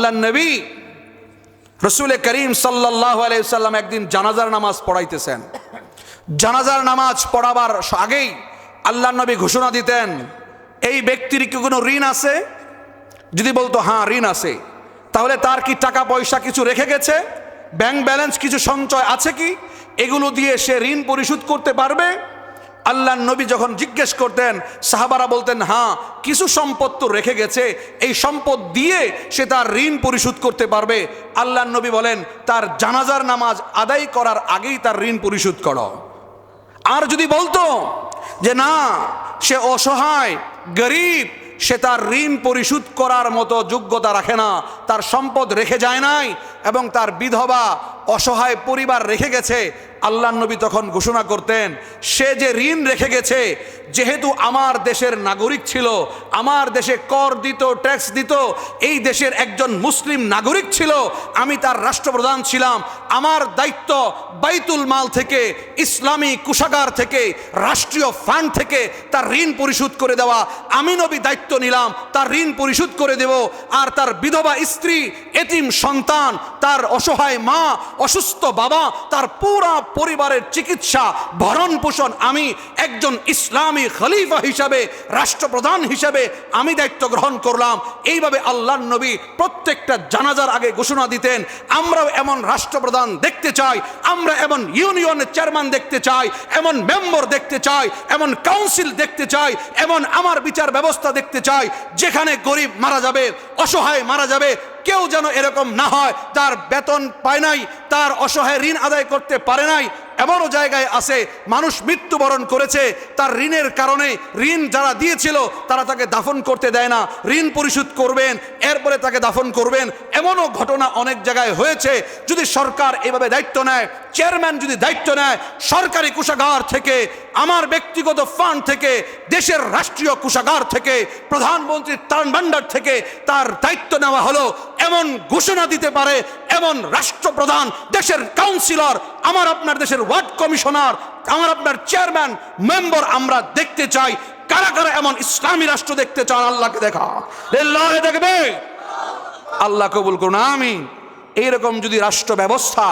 আল্লাহ নবী রসুল করিম সাল্লাহ আলাইসাল্লাম একদিন জানাজার নামাজ পড়াইতেছেন। জানাজার নামাজ পড়াবার আগেই আল্লাহ নবী ঘোষণা দিতেন, এই ব্যক্তির কি কোনো ঋণ আছে? যদি বলতো হ্যাঁ ঋণ আছে। তাহলে তার কি টাকা পয়সা কিছু রেখে গেছে? ব্যাংক ব্যালেন্স কিছু সঞ্চয় আছে কি? এগুলো দিয়ে সে ঋণ পরিশোধ করতে পারবে? আল্লাহ নবী যখন জিজ্ঞেস করতেন, সাহাবারা বলতেন হ্যাঁ কিছু সম্পদ তো রেখে গেছে, এই সম্পদ দিয়ে সে তার ঋণ পরিশোধ করতে পারবে। আল্লাহ নবী বলেন, তার জানাজার নামাজ আদায় করার আগেই তার ঋণ পরিশোধ করো। আর যদি বলতো যে, না, সে অসহায়, গরিব, সে তার ঋণ পরিশোধ করার মতো যোগ্যতা রাখে না, তার সম্পদ রেখে যায় নাই এবং তার বিধবা অসহায় পরিবার রেখে গেছে আল্লাহ নবী তখন ঘোষণা করতেন, সে যে ঋণ রেখে গেছে, যেহেতু আমার দেশের নাগরিক ছিল, আমার দেশে কর দিত ট্যাক্স দিত, এই দেশের একজন মুসলিম নাগরিক ছিল, আমি তার রাষ্ট্রপ্রধান ছিলাম, আমার দায়িত্ব বাইতুল মাল থেকে, ইসলামী কুষাগার থেকে, রাষ্ট্রীয় ফান্ড থেকে তার ঋণ পরিশোধ করে দেওয়া, আমি নবী দায়িত্ব নিলাম, তার ঋণ পরিশোধ করে দেব, আর তার বিধবা স্ত্রী, এতিম সন্তান, তার অসহায় মা, অসুস্থ বাবা, তার পুরা পরিবারের চিকিৎসা, ভরণ পোষণ আমি একজন ইসলামী খলিফা হিসাবে, রাষ্ট্রপ্রধান হিসাবে আমি দায়িত্ব গ্রহণ করলাম। এইভাবে আল্লাহ নবী প্রত্যেকটা জানাজার আগে ঘোষণা দিতেন, আমরাও এমন রাষ্ট্রপ্রধান দেখতে চাই, আমরা এমন ইউনিয়নের চেয়ারম্যান দেখতে চাই, এমন মেম্বর দেখতে চাই, এমন কাউন্সিল দেখতে চাই, এমন আমার বিচার ব্যবস্থা দেখতে চাই, যেখানে গরিব মারা যাবে, অসহায় মারা যাবে কেউ যেন এরকম না হয়, তার বেতন পায় নাই, তার অসহায় ঋণ আদায় করতে পারে নাই এমনও জায়গায় আছে, মানুষ মৃত্যুবরণ করেছে, তার ঋণের কারণে ঋণ যারা দিয়েছিল, তারা তাকে দাফন করতে দেয় না। ঋণ পরিশোধ করবেন, এরপরে তাকে দাফন করবেন। এমনও ঘটনা অনেক জায়গায় হয়েছে। যদি সরকার এভাবে দায়িত্ব নেয়, চেয়ারম্যান যদি দায়িত্ব নেয়, সরকারি কোষাগার থেকে, আমার ব্যক্তিগত ফান্ড থেকে, দেশের রাষ্ট্রীয় কোষাগার থেকে প্রধানমন্ত্রীর ত্রাণ থেকে তার দায়িত্ব নেওয়া হলো, এমন ঘোষণা দিতে পারে, এমন রাষ্ট্রপ্রধান, দেশের কাউন্সিলর, আমার আপনার দেশের ওয়ার্ড কমিশনার, আমার আপনার চেয়ারম্যান, মেম্বার আমরা দেখতে চাই। কারা কারা এমন ইসলামী রাষ্ট্র দেখতে চান, আল্লাহকে দেখা। দেখবে। আল্লাহ কবুল করুন আমি এইরকম যদি রাষ্ট্র ব্যবস্থা,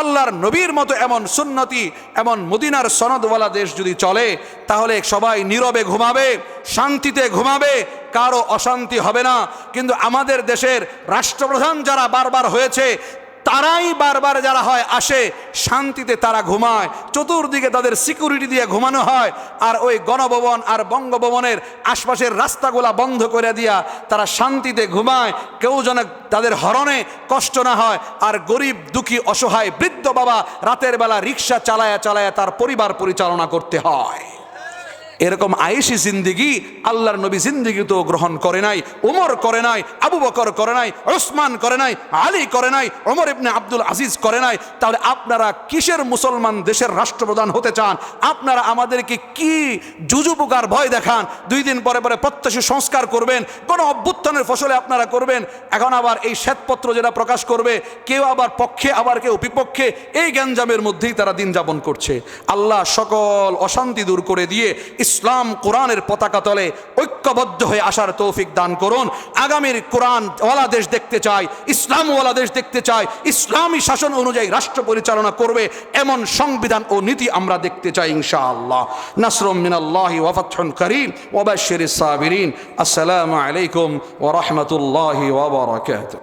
আল্লাহর নবীর মতো এমন সুন্নতি, এমন মদিনার সনদওয়ালা দেশ যদি চলে, তাহলে সবাই নীরবে ঘুমাবে, শান্তিতে ঘুমাবে, কারও অশান্তি হবে না। কিন্তু আমাদের দেশের রাষ্ট্রপ্রধান যারা বারবার হয়েছে তারাই বারবার যারা হয়, আসে, শান্তিতে তারা ঘুমায়, চতুর্দিকে তাদের সিকিউরিটি দিয়ে ঘুমানো হয়, আর ওই গণভবন আর বঙ্গভবনের আশপাশের রাস্তাগুলা বন্ধ করে দিয়া তারা শান্তিতে ঘুমায়, কেউ যেন তাদের হরণে কষ্ট না হয়, আর গরিব, দুঃখী, অসহায়, বৃদ্ধ বাবা রাতের বেলা রিক্সা চালায়া চালায়া তার পরিবার পরিচালনা করতে হয়। এরকম আয়েসি জিন্দিগি আল্লাহর নবী জিন্দিগি তো গ্রহণ করে নাই, উমর করে নাই, আবু বকর করে নাই, ওসমান করে নাই, আলী করে নাই, ওমর ইবনে আব্দুল আজিজ করে নাই। তাহলে আপনারা কিসের মুসলমান দেশের রাষ্ট্রপ্রধান হতে চান? আপনারা আমাদেরকে কি জুজুপুকার ভয় দেখান? দুই দিন পরে পরে প্রত্যাশী সংস্কার করবেন, কোনো অভ্যুত্থানের ফসলে আপনারা করবেন। এখন আবার এই শ্বেতপত্র যেটা প্রকাশ করবে, কেউ আবার পক্ষে, আবার কেউ বিপক্ষে, এই গ্যাঞ্জামের মধ্যেই তারা দিন যাপন করছে। আল্লাহ সকল অশান্তি দূর করে দিয়ে ইসলাম কোরআনের পতাকা তলে ঐক্যবদ্ধ হয়ে আসার তৌফিক দান করুন। আগামীর কোরআন ওয়ালা দেশ দেখতে চাই, ইসলাম ওয়ালা দেশ দেখতে চাই, ইসলামী শাসন অনুযায়ী রাষ্ট্র পরিচালনা করবে, এমন সংবিধান ও নীতি আমরা দেখতে চাই ইনশাআল্লাহ। নাসরুম মিনাল্লাহি ওয়াফাতহুন করিম ওয়াবাশশিরিস সাবিরিন। আসসালামু আলাইকুম ওয়া রাহমাতুল্লাহি ওয়া বারাকাতুহু।